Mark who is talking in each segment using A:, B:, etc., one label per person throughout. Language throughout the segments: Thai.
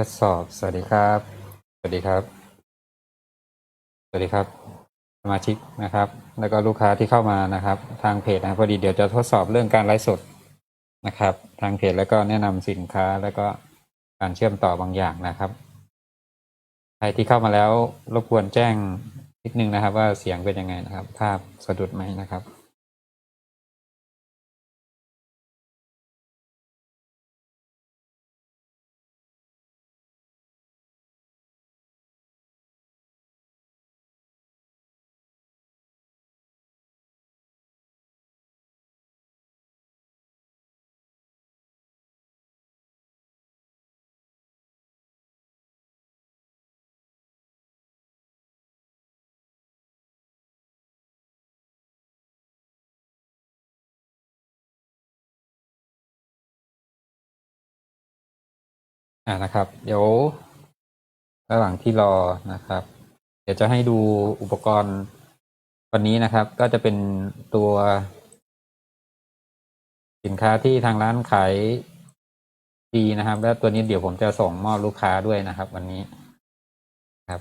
A: ทดสอบ สวัสดีครับ สวัสดีครับ สวัสดีครับ สมาชิกนะครับ แล้วก็ลูกค้าที่เข้ามานะครับ ทางเพจนะพอดีเดี๋ยวจะทดสอบเรื่องการไลฟ์สดนะครับ ทางเพจแล้วก็แนะนำสินค้าแล้วก็การเชื่อมต่อบางอย่างนะครับ ใครที่เข้ามาแล้วรบกวนแจ้งนิดนึงนะครับ ว่าเสียงเป็นยังไงนะครับ ภาพสะดุดไหมนะครับ อ่านะครับ เดี๋ยวระหว่างที่รอนะครับ เดี๋ยวจะให้ดูอุปกรณ์วันนี้นะครับ ก็จะเป็นตัว สินค้าที่ทางร้านขายดีนะครับ แล้วตัวนี้เดี๋ยวผมจะส่งมอบลูกค้าด้วยนะครับ วันนี้ครับ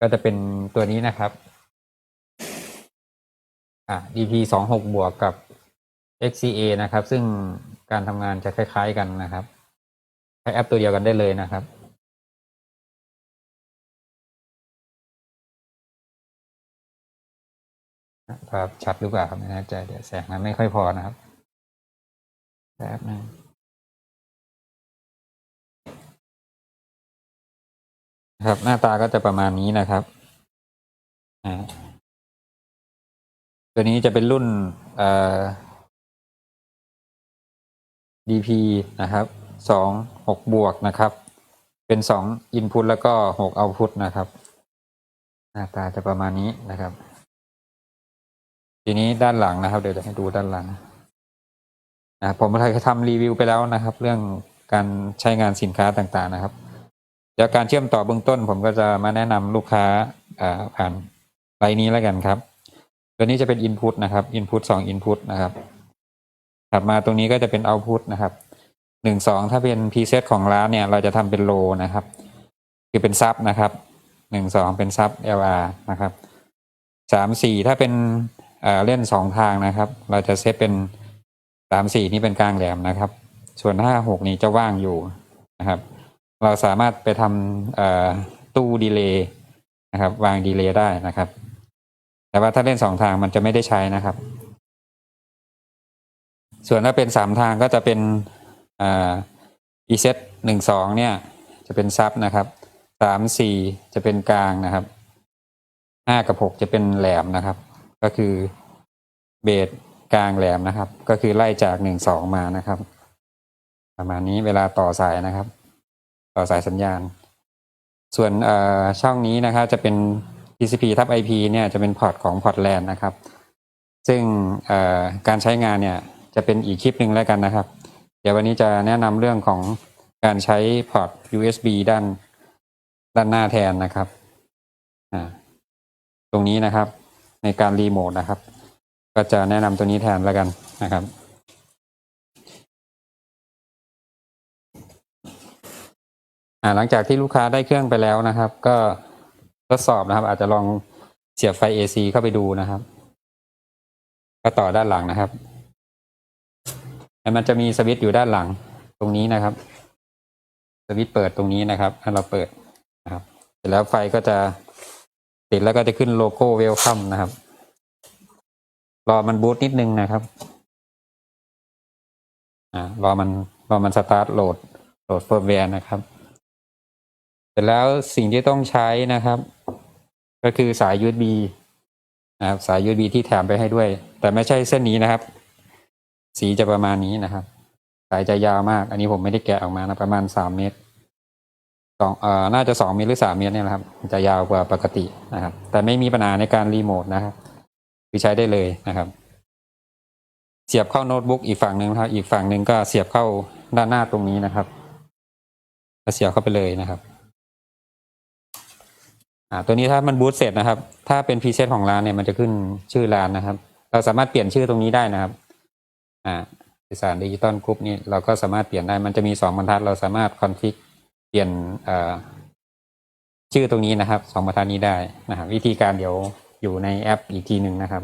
A: ก็จะเป็นตัวนี้นะครับ อ่า DP สองหกบวกกับ XCA นะครับ ซึ่งการทำงานจะคล้าย ๆ กันนะครับ ช้แอปตัวเดียวกันได้เลยนะครับครับชัดหรือเปล่าครับไม่แน่ใจเดี๋ยวแสงมันไม่ค่อยพอนะครับแป๊บนึงครับหน้าตาก็จะประมาณนี้นะครับอ่าตัวนี้จะเป็นรุ่นเอ่อ DP นะครับ สองหกบวกนะครับ เป็นสองอินพุตแล้วก็หกเอาพุตนะครับ หน้าตาจะประมาณนี้นะครับ ทีนี้ด้านหลังนะครับ เดี๋ยวจะให้ดูด้านหลังนะผมเคยทำรีวิวไปแล้วนะครับ เรื่องการใช้งานสินค้าต่างๆนะครับเดี๋ยวการเชื่อมต่อเบื้องต้น ผมก็จะมาแนะนำลูกค้าผ่านไลน์นี้แล้วกันครับ ตัวนี้จะเป็น Input นะครับ Input สอง Input นะครับถัดมาตรงนี้ก็จะเป็น Output นะครับ หนึ่งสองถ้าเป็นพรีเซตของร้านเนี่ย เราจะทำเป็นโลนะครับ คือเป็นซับนะครับหนึ่งสองเป็นซับ LR นะครับสามสี่ถ้าเป็นเอ่อเล่นสองทางนะครับ เราจะเซตเป็นสามสี่นี่เป็นกลางแหลมนะครับ ส่วนห้าหกนี้จะว่างอยู่นะครับ เราสามารถไปทำเอ่อตู้ดีเลย์นะครับ วางดีเลย์ได้นะครับ แต่ว่าถ้าเล่นสองทางมันจะไม่ได้ใช้นะครับ ส่วนถ้าเป็นสามทางก็จะเป็น อ่า e set หนึ่งสองเนี่ยจะเป็นซับนะครับสามสี่จะเป็นกลางนะครับห้ากับหกจะเป็นแหลมนะครับ ก็คือเบสกลางแหลมนะครับ ก็คือไล่จากหนึ่งสองมานะครับ ประมาณนี้เวลาต่อสายนะครับ ต่อสายสัญญาณ ส่วนเอ่อช่องนี้นะครับ จะเป็น TCP ทับ IP เนี่ยจะเป็นพอร์ตของพอร์ตแลนนะครับ ซึ่งเอ่อการใช้งานเนี่ยจะเป็นอีกคลิปหนึ่งแล้วกันนะครับ ดี๋ยววันนี้จะแนะนำเรื่องของการใช้พอร์ต USB ด้านด้านหน้าแทนนะครับตรงนี้นะครับ ในการรีโมทนะครับ ก็จะแนะนำตัวนี้แทนแล้วกันนะครับหลังจากที่ลูกค้าได้เครื่องไปแล้วนะครับ ก็ทดสอบนะครับ อาจจะลองเสียบไฟ AC เข้าไปดูนะครับ ก็ต่อด้านหลังนะครับ มันจะมีสวิตช์อยู่ด้านหลังตรงนี้นะครับ สวิตช์เปิดตรงนี้นะครับให้เราเปิดนะครับ เสร็จแล้วไฟก็จะติดแล้วก็จะขึ้นโลโก้เวลคัมนะครับ รอมันบูตนิดนึงนะครับอ่ารอมันรอมันสตาร์ทโหลดโหลดเฟิร์มแวร์นะครับ เสร็จแล้วสิ่งที่ต้องใช้นะครับ ก็คือสาย USB นะครับสาย USB ที่แถมไปให้ด้วย แต่ไม่ใช่เส้นนี้นะครับ สีจะประมาณนี้นะครับ สายจะยาวมาก อันนี้ผมไม่ได้แกะออกมานะประมาณสามเมตรสองเอ่อน่าจะสองเมตรหรือสามเมตรเนี่ยนะครับ จะยาวกว่าปกตินะครับ แต่ไม่มีปัญหาในการรีโมทนะครับคือใช้ได้เลยนะครับ เสียบเข้าโน้ตบุ๊กอีกฝั่งหนึ่งนะครับ อีกฝั่งหนึ่งก็เสียบเข้าด้านหน้าตรงนี้นะครับแล้วเสียบเข้าไปเลยนะครับอ่าตัวนี้ถ้ามันบูตเสร็จนะครับ ถ้าเป็นพรีเซตของร้านเนี่ยมันจะขึ้นชื่อร้านนะครับ เราสามารถเปลี่ยนชื่อตรงนี้ได้นะครับ อ่าสื่อสารดิจิตอลกรุ๊ปนี่เราก็สามารถเปลี่ยนได้มันจะมีสองบรรทัดเราสามารถคอนฟิกเปลี่ยนอ่อชื่อตรงนี้นะครับสองบรรทัดนี้ได้นะครับวิธีการเดี๋ยวอยู่ในแอปอีกทีหนึ่งนะครับ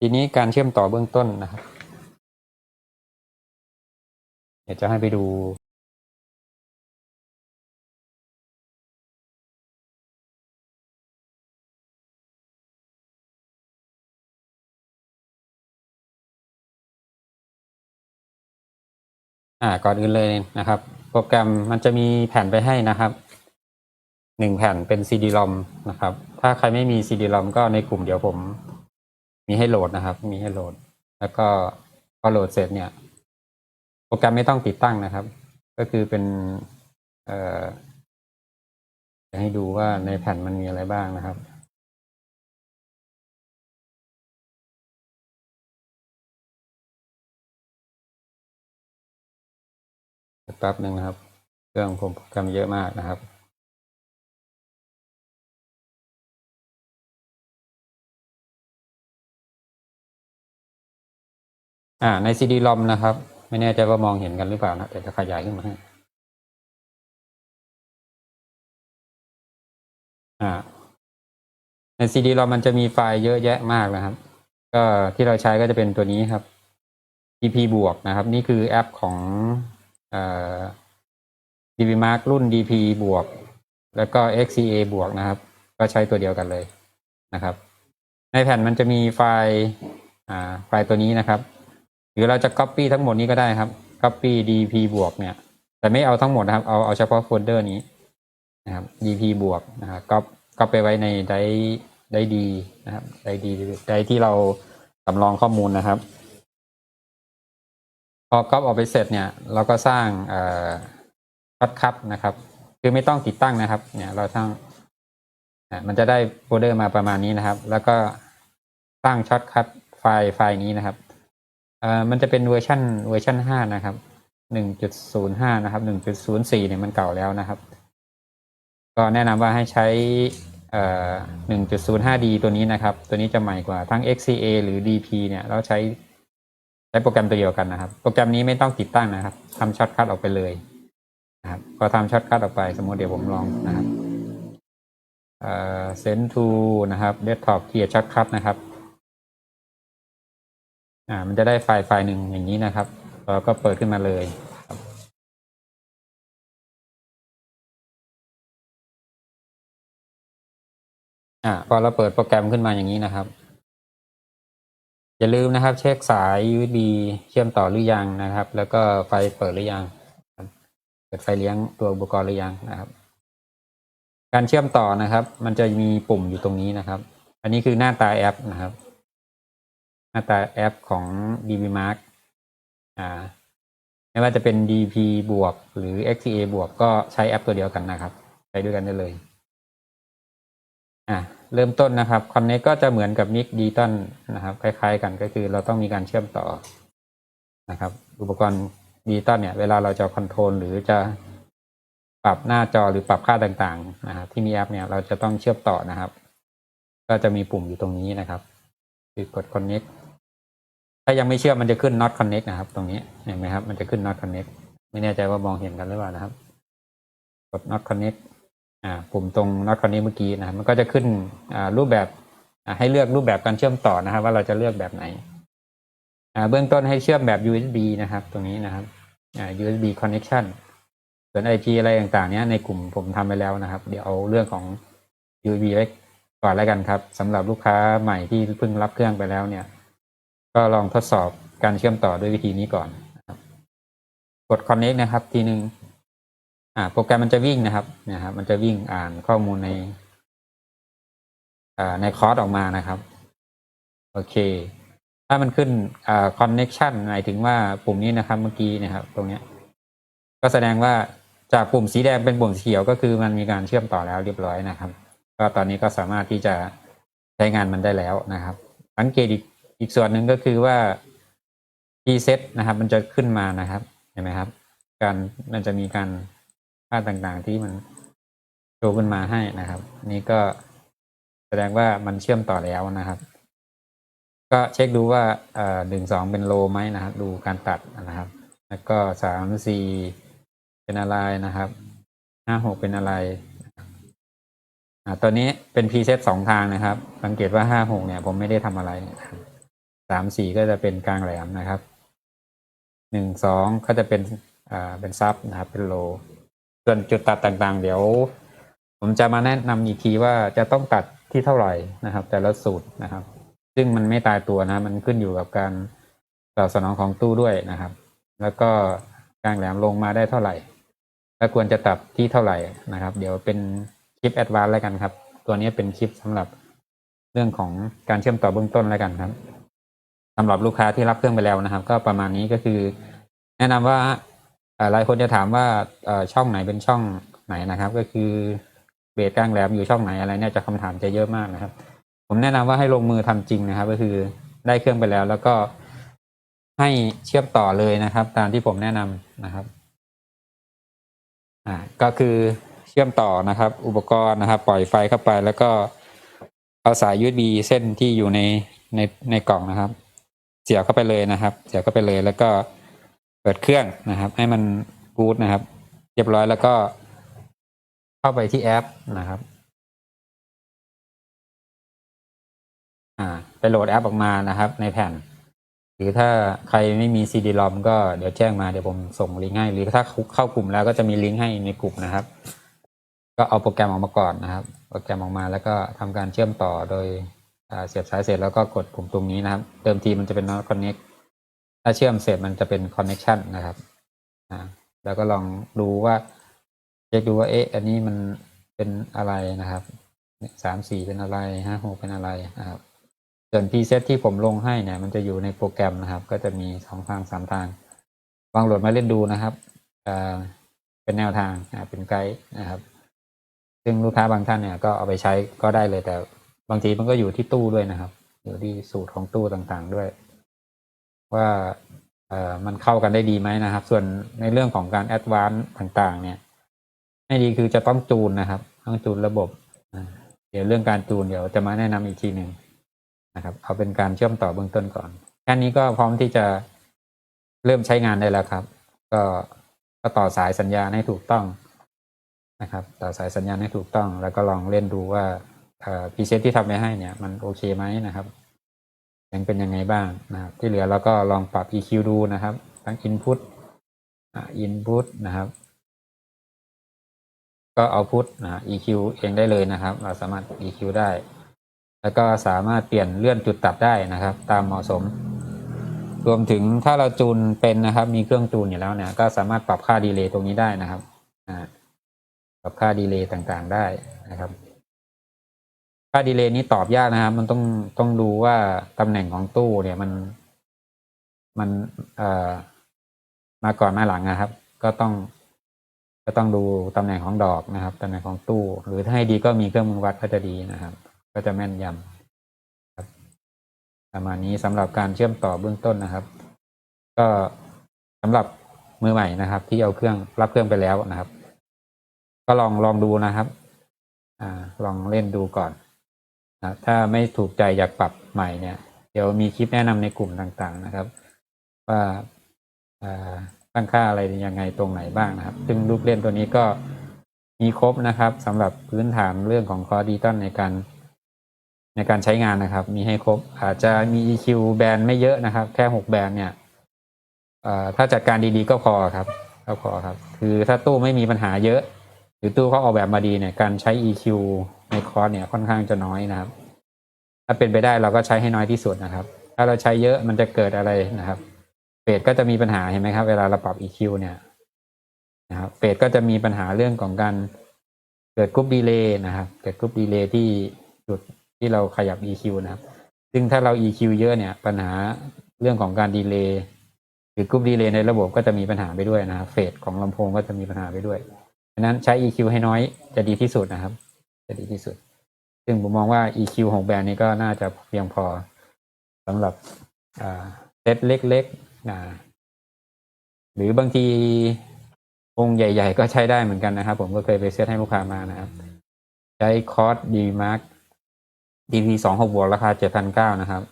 A: ทีนี้การเชื่อมต่อเบื้องต้นนะครับ เดี๋ยวจะให้ไปดู อ่าก่อนอื่นเลยนะครับ โปรแกรมมันจะมีแผ่นไปให้นะครับหนึ่งแผ่นเป็น CD-ROM นะครับ ถ้าใครไม่มี CD-ROM ก็ในกลุ่มเดี๋ยวผม มีให้โหลดนะครับ มีให้โหลด แล้วก็พอโหลดเสร็จเนี่ย โปรแกรมไม่ต้องติดตั้งนะครับ ก็คือเป็น เอ่อจะให้ดูว่าในแผ่นมันมีอะไรบ้างนะครับ แป๊บหนึ่งนะครับ เครื่องผมโปรแกรมเยอะมากนะครับอ่าใน CD-ROM นะครับ ไม่แน่ใจว่ามองเห็นกันหรือเปล่านะแต่จะขยายขึ้นมาให้อ่าใน CD-ROM มันจะมีไฟล์เยอะแยะมากนะครับ ก็ที่เราใช้ก็จะเป็นตัวนี้ครับ DP บวกนะครับ นี่คือแอปของ เอ่อ DPMark รุ่น DP บวก แล้วก็ XCA บวกนะครับ ก็ใช้ตัวเดียวกันเลยนะครับ ในแผ่นมันจะมีไฟล์ไฟล์ตัวนี้นะครับ หรือเราจะ Copy ทั้งหมดนี้ก็ได้ครับ Copy DP บวกเนี่ย แต่ไม่เอาทั้งหมดนะครับ เอาเอาเฉพาะโฟลเดอร์นี้นะครับ DP บวกนะครับก็ก็ไปไว้ในไดไดดีนะครับไดดีไดที่เราสำรองข้อมูลนะครับ พอก๊อปออกไปเสร็จเนี่ยเราก็สร้างช็อตคัทนะครับ คือไม่ต้องติดตั้งนะครับ เนี่ยเราสร้างมันจะได้โฟลเดอร์มาประมาณนี้นะครับ แล้วก็สร้างช็อตคัทไฟล์ไฟล์นี้นะครับมันจะเป็นเวอร์ชันเวอร์ชันห้านะครับหนึ่งจุดศูนย์ห้านะครับหนึ่งจุดศูนย์สี่เนี่ยมันเก่าแล้วนะครับ ก็แนะนำว่าให้ใช้เอ่อ 1.05D ตัวนี้นะครับ ตัวนี้จะใหม่กว่าทั้ง XCA หรือ DP เนี่ยเราใช้ ใช้โปรแกรมตัวเดียวกันนะครับ โปรแกรมนี้ไม่ต้องติดตั้งนะครับทำช็อตคัทออกไปเลยนะครับพอทำช็อตคัทออกไป สมมติเดี๋ยวผมลองนะครับเอ่อ send to นะครับ desktop เกียร์ช็อตคัทนะครับอ่ามันจะได้ไฟล์ไฟล์หนึ่งอย่างนี้นะครับเราก็เปิดขึ้นมาเลยอ่าพอเราเปิดโปรแกรมขึ้นมาอย่างนี้นะครับ อย่าลืมนะครับ เช็คสาย USB เชื่อมต่อหรือยังนะครับ แล้วก็ไฟเปิดหรือยังเปิดไฟเลี้ยงตัวอุปกรณ์หรือยังนะครับ การเชื่อมต่อนะครับ มันจะมีปุ่มอยู่ตรงนี้นะครับ อันนี้คือหน้าตาแอปนะครับ หน้าตาแอปของ DBMark อ่าไม่ว่าจะเป็น DP บวกหรือ XCA บวกก็ใช้แอปตัวเดียวกันนะครับ ใช้ด้วยกันได้เลย อะ เริ่มต้นนะครับ Connect ก็จะเหมือนกับ Mic d i g i t a l นะครับ คล้าย ๆ กันก็คือเราต้องมีการเชื่อมต่อนะครับ อุปกรณ์ดิจิตอลเนี่ย เวลาเราจะคอนโทรลหรือจะปรับหน้าจอหรือปรับค่าต่างๆนะครับที่มีแอปเนี่ยเราจะต้องเชื่อมต่อนะครับ ก็จะมีปุ่มอยู่ตรงนี้นะครับคือกด Connect ถ้ายังไม่เชื่อมมันจะขึ้น not connect นะครับ ตรงนี้เห็นไหมครับ มันจะขึ้น not connect ไม่แน่ใจว่ามองเห็นกันหรือเปล่านะครับ กด not connect ปุ่มตรง not connect เมื่อกี้นะครับมันก็จะขึ้นรูปแบบให้เลือกรูปแบบการเชื่อมต่อนะครับ ว่าเราจะเลือกแบบไหนเบื้องต้นให้เชื่อมแบบ USB นะครับ ตรงนี้นะครับ USB connection ส่วน IP อะไรต่างๆ เนี้ยในกลุ่มผมทำไปแล้วนะครับ เดี๋ยวเอาเรื่องของ USB ไว้ก่อนแล้วกันครับสำหรับลูกค้าใหม่ที่เพิ่งรับเครื่องไปแล้วเนี่ย ก็ลองทดสอบการเชื่อมต่อด้วยวิธีนี้ก่อนกด connect นะครับ ทีหนึ่ง อ่าโปรแกรมมันจะวิ่งนะครับเนี่ยครับ มันจะวิ่งอ่านข้อมูลในอ่าในคอร์สออกมานะครับ โอเค ถ้ามันขึ้นอ่า connection หมายถึงว่าปุ่มนี้นะครับเมื่อกี้เนะครับ ตรงเนี้ย ก็แสดงว่าจากปุ่มสีแดงเป็นปุ่มสีเขียวก็คือมันมีการเชื่อมต่อแล้วเรียบร้อยนะครับ ก็ตอนนี้ก็สามารถที่จะใช้งานมันได้แล้วนะครับ สังเกตอีกอีกส่วนหนึ่งก็คือว่า preset นะครับ มันจะขึ้นมานะครับเห็นไหมครับ การมันจะมีการ ค่าต่างๆที่มันโชว์ขึ้นมาให้นะครับ นี่ก็แสดงว่ามันเชื่อมต่อแล้วนะครับ ก็เช็คดูว่าเอ่อหนึ่งสองเป็นโลไหมนะครับ ดูการตัดนะครับ แล้วก็สามสี่เป็นอะไรนะครับห้าหกเป็นอะไรอ่าตัวนี้เป็นพรีเซตสองทางนะครับ สังเกตว่าห้าหกเนี่ย ผมไม่ได้ทำอะไรสามสี่ก็จะเป็นกลางแหลมนะครับหนึ่งสองก็จะเป็นอ่าเป็นซับนะครับ เป็นโล ส่วนจุดตัดต่างๆ เดี๋ยว ผมจะมาแนะนำอีกทีว่าจะต้องตัดที่เท่าไหร่นะครับ แต่ละสูตรนะครับ ซึ่งมันไม่ตายตัวนะ มันขึ้นอยู่กับการตอบสนองของตู้ด้วยนะครับ แล้วก็กลางแหลมลงมาได้เท่าไหร่ และควรจะตัดที่เท่าไหร่นะครับ เดี๋ยวเป็นคลิปแอดวานซ์แล้วกันครับ ตัวนี้เป็นคลิปสำหรับเรื่องของการเชื่อมต่อเบื้องต้นแล้วกันครับสำหรับลูกค้าที่รับเครื่องไปแล้วนะครับ ก็ประมาณนี้ก็คือ แนะนำว่า หลายคนจะถามว่าช่องไหนเป็นช่องไหนนะครับ ก็คือเบสกลางแหลมอยู่ช่องไหนอะไรเนี่ยจะคำถามจะเยอะมากนะครับ ผมแนะนำว่าให้ลงมือทำจริงนะครับ ก็คือได้เครื่องไปแล้ว แล้วก็ให้เชื่อมต่อเลยนะครับ ตามที่ผมแนะนำนะครับอ่าก็คือเชื่อมต่อนะครับ อุปกรณ์นะครับ ปล่อยไฟเข้าไปแล้วก็เอาสาย USB เส้นที่อยู่ในในในกล่องนะครับ เสียบเข้าไปเลยนะครับ เสียบเข้าไปเลยแล้วก็ เปิดเครื่องนะครับ ให้มันบูตนะครับ เรียบร้อยแล้วก็ เข้าไปที่แอปนะครับ อ่า ไปโหลดแอปออกมานะครับ ในแผ่น หรือถ้าใครไม่มี CD-ROM ก็เดี๋ยวแจ้งมาเดี๋ยวผมส่งลิงก์ให้ หรือถ้าเข้ากลุ่มแล้วก็จะมีลิงก์ให้ในกลุ่มนะครับ ก็เอาโปรแกรมออกมาก่อนนะครับ โปรแกรมออกมาแล้วก็ทำการเชื่อมต่อโดยเสียบสายเสร็จแล้วก็กดปุ่มตรงนี้นะครับ เดิมทีมันจะเป็น not connect ถ้าเชื่อมเสร็จมันจะเป็น connection นะครับอ่าแล้วก็ลองดูว่าเช็คดูว่าเอ๊ะอันนี้มันเป็นอะไรนะครับสามสี่เป็นอะไรห้าหกเป็นอะไรนะครับส่วนพรีเซตที่ผมลงให้เนี่ย มันจะอยู่ในโปรแกรมนะครับ ก็จะมีสองทางสามทางลองโหลดมาเล่นดูนะครับอ่าเป็นแนวทางอ่าเป็นไกด์นะครับ ซึ่งลูกค้าบางท่านเนี่ยก็เอาไปใช้ก็ได้เลยแต่บางทีมันก็อยู่ที่ตู้ด้วยนะครับ อยู่ที่สูตรของตู้ต่างๆด้วย ว่ามันเข้ากันได้ดีไหมนะครับ ส่วนในเรื่องของการแอดวานซ์ต่างๆ เนี่ยให้ดีคือจะต้องจูนนะครับ ต้องจูนระบบ เดี๋ยวเรื่องการจูนเดี๋ยวจะมาแนะนำอีกทีหนึ่งนะครับ เอาเป็นการเชื่อมต่อเบื้องต้นก่อนแค่นี้ก็พร้อมที่จะเริ่มใช้งานได้แล้วครับ ก็ก็ต่อสายสัญญาณให้ถูกต้องนะครับ ต่อสายสัญญาณให้ถูกต้อง แล้วก็ลองเล่นดูว่าพีเซตที่ทำไปให้เนี่ย มันโอเคไหมนะครับ ยังเป็นยังไงบ้างนะครับ ที่เหลือเราก็ลองปรับ EQ ดูนะครับ ทั้ง Input อ่า Input นะครับ ก็ Output นะ EQ เองได้เลยนะครับ เราสามารถ EQ ได้ แล้วก็สามารถเปลี่ยนเลื่อนจุดตัดได้นะครับ ตามเหมาะสม รวมถึงถ้าเราจูนเป็นนะครับ มีเครื่องจูนอยู่แล้วเนี่ยก็สามารถปรับค่าดีเลย์ตรงนี้ได้นะครับปรับค่าดีเลย์ต่างๆได้นะครับ ค่าดีเลย์นี้ตอบยากนะครับ มันต้องต้องดูว่าตำแหน่งของตู้เนี่ยมันมันเอ่อมาก่อนมาหลังนะครับ ก็ต้องก็ต้องดูตำแหน่งของดอกนะครับตำแหน่งของตู้ หรือถ้าให้ดีก็มีเครื่องมือวัดก็จะดีนะครับ ก็จะแม่นยำครับประมาณนี้สำหรับการเชื่อมต่อเบื้องต้นนะครับ ก็สำหรับมือใหม่นะครับ ที่เอาเครื่องรับเครื่องไปแล้วนะครับ ก็ลองลองดูนะครับ อ่า ลองเล่นดูก่อน นะถ้าไม่ถูกใจอยากปรับใหม่เนี่ย เดี๋ยวมีคลิปแนะนำในกลุ่มต่างๆนะครับ ว่าตั้งค่าอะไรยังไงตรงไหนบ้างนะครับ ซึ่งลูกเล่นตัวนี้ก็มีครบนะครับสำหรับพื้นฐานเรื่องของคอร์ดิตันในการในการใช้งานนะครับ มีให้ครบ อาจจะมี EQ แบนไม่เยอะนะครับ แค่หกแบนเนี่ยถ้าจัดการดีๆก็พอครับก็พอครับ คือถ้าตู้ไม่มีปัญหาเยอะ หรือตู้เขาออกแบบมาดีเนี่ยการใช้ EQ ในคอร์สเนี่ยค่อนข้างจะน้อยนะครับ ถ้าเป็นไปได้เราก็ใช้ให้น้อยที่สุดนะครับ ถ้าเราใช้เยอะมันจะเกิดอะไรนะครับเฟดก็จะมีปัญหาเห็นไหมครับ เวลาเราปรับ EQ เนี่ยนะครับเฟดก็จะมีปัญหาเรื่องของการเกิดกรุ๊ปดีเลย์นะครับ เกิดกรุ๊ปดีเลย์ที่จุดที่เราขยับ EQ นะครับ ซึ่งถ้าเรา EQ เยอะเนี่ยปัญหาเรื่องของการดีเลย์หรือกรุ๊ปดีเลย์ในระบบก็จะมีปัญหาไปด้วยนะครับเฟดของลำโพงก็จะมีปัญหาไปด้วยฉะนั้นใช้ EQ ให้น้อยจะดีที่สุดนะครับ จะดีที่สุด ซึ่งผมมองว่า EQ ของแบรนด์นี้ก็น่าจะเพียงพอสำหรับเซตเล็กๆหรือบางทีวงค์ใหญ่ ๆ ก็ใช้ได้เหมือนกันนะครับ ผมก็เคยไปเซตให้ลูกค้ามานะครับ ใช้คอร์สดีมาร์ก DP สองหกบวกราคาเจ็ดพันเก้านะครับ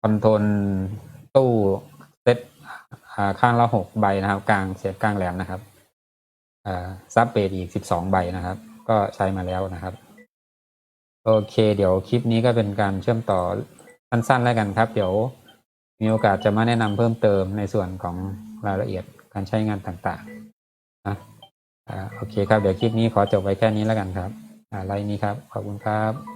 A: คอนโทรลตู้เซตข้างละหกใบนะครับ กลางเสียกลางแหลมนะครับซับเบสอีกสิบสองใบนะครับ ก็ใช้มาแล้วนะครับ โอเค เดี๋ยวคลิปนี้ก็เป็นการเชื่อมต่อสั้นๆแล้วกันครับ เดี๋ยวมีโอกาสจะมาแนะนำเพิ่มเติมในส่วนของรายละเอียดการใช้งานต่างๆนะโอเคครับ เดี๋ยวคลิปนี้ขอจบไว้แค่นี้แล้วกันครับอะไลน์นี้ครับ ขอบคุณครับ